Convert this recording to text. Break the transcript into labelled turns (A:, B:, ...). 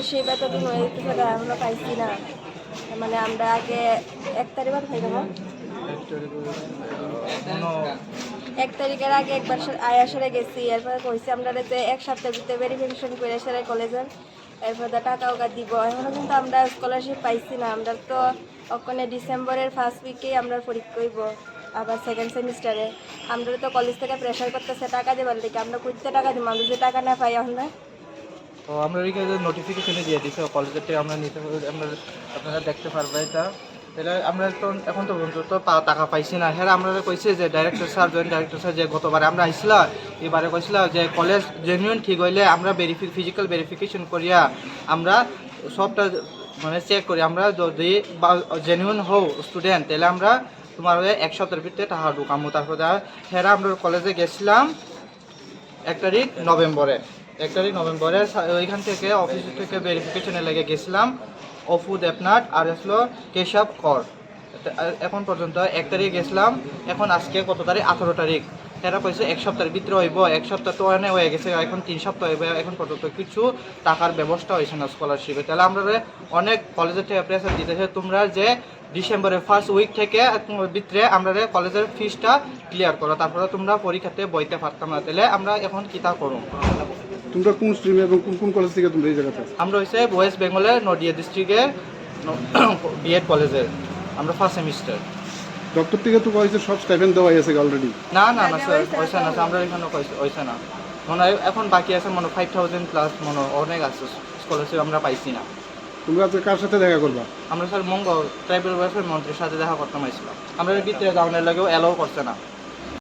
A: হয়ে যেতেছে গা, এখনও পাইছি না। মানে আমরা আগে এক তারিখ খাই দেবো এক তারিখের আগে একবার সা- আয়া সারে গেছি এরপরে কইছি আমরা যে এক সপ্তাহ ভিতরে ভেরিফিকেশন করে সারে কলেজের এরপরে টাকা ওকা দিব। এখনও কিন্তু আমরা স্কলারশিপ পাইছি না। আমরা তো ওখানে ডিসেম্বরের ফার্স্ট উইকেই আমরা পরীক্ষা করব আবার সেকেন্ড সেমিস্টারে আমরা তো কলেজ থেকে প্রেশার করতেছে টাকা দেবার দিকে আমরা করতে টাকা দিব আমরা যে টাকা না পাই না।
B: তো আমরা ওইখানে নোটিফিকেশনে দিয়ে দিছে কলেজের আমরা নিতে আমরা আপনারা দেখতে পারবে এটা। তাহলে আমরা তো এখন তো পর্যন্ত টাকা পাইছি না। হ্যাঁ আমরা কইছে যে director sir joint director sir যে গতবারে আমরা আইছিলাম এবারে কইছিলাম যে কলেজ জেনুইন ঠিক হইলে আমরা ভেরিফি ফিজিক্যাল ভেরিফিকেশন করিয়া আমরা সবটা মানে চেক করি। আমরা যদি জেনুইন হও স্টুডেন্ট তাহলে আমরা তোমার এক সপ্তাহের ভিতরে টাকা ঢুকামো। তারপরে হ্যাঁ আমরা কলেজে গেছিলাম, এক তারিখ নভেম্বরে। এক তারিখ নভেম্বরে ওইখান থেকে অফিস থেকে ভেরিফিকেশনে লেগে গেছিলাম। অফু দেবনাথ আর আসলো কেশব কর। এখন পর্যন্ত এক তারিখ গেছিলাম। এখন আজকে কত তারিখ? আঠারো তারিখ। এরা কইছে এক সপ্তাহের ভিতরে হইব। এক সপ্তাহ তো অনেক হয়ে গেছে। এখন তিন সপ্তাহ হইব। এখন পর্যন্ত কিছু টাকার ব্যবস্থা হয়েছে না স্কলারশিপে তাহলে আমরা অনেক কলেজের থেকে প্রেসার দিতেছে, তোমরা যে ডিসেম্বরের ফার্স্ট উইক থেকে ভিতরে আমরা কলেজের ফিসটা ক্লিয়ার করো। তারপরে তোমরা পরীক্ষাতে বইতে পারতাম না। তাহলে আমরা এখন কিতা করো
C: তোমরা কোন স্ট্রিমে এবং কোন কোন কলেজ থেকে তোমরা এই জায়গাতে আছো?
B: আমরা হচ্ছে ওয়েস্ট বেঙ্গলের নদিয়া ডিস্ট্রিক্টের বিএড কলেজের আমরা ফার্স্ট সেমিস্টার
C: ডক্টর থেকে তো কয়েছে সব স্টাইপেন্ড দেওয়া হয়েছে অলরেডি
B: না না না স্যার হয়েছে না আমরা এখানে হয়েছে না। মনে হয় এখন বাকি আছে মনে ফাইভ থাউজেন্ড প্লাস মনে অনেক আছে স্কলারশিপ আমরা পাইছি না।
C: তোমরা আজকে কার সাথে দেখা করবা?
B: আমরা স্যার মঙ্গল ট্রাইবেল ওয়েলফেয়ার মন্ত্রীর সাথে দেখা করতে আমরা ভিতরে যাওয়ার লাগেও অ্যালাউ করছে না।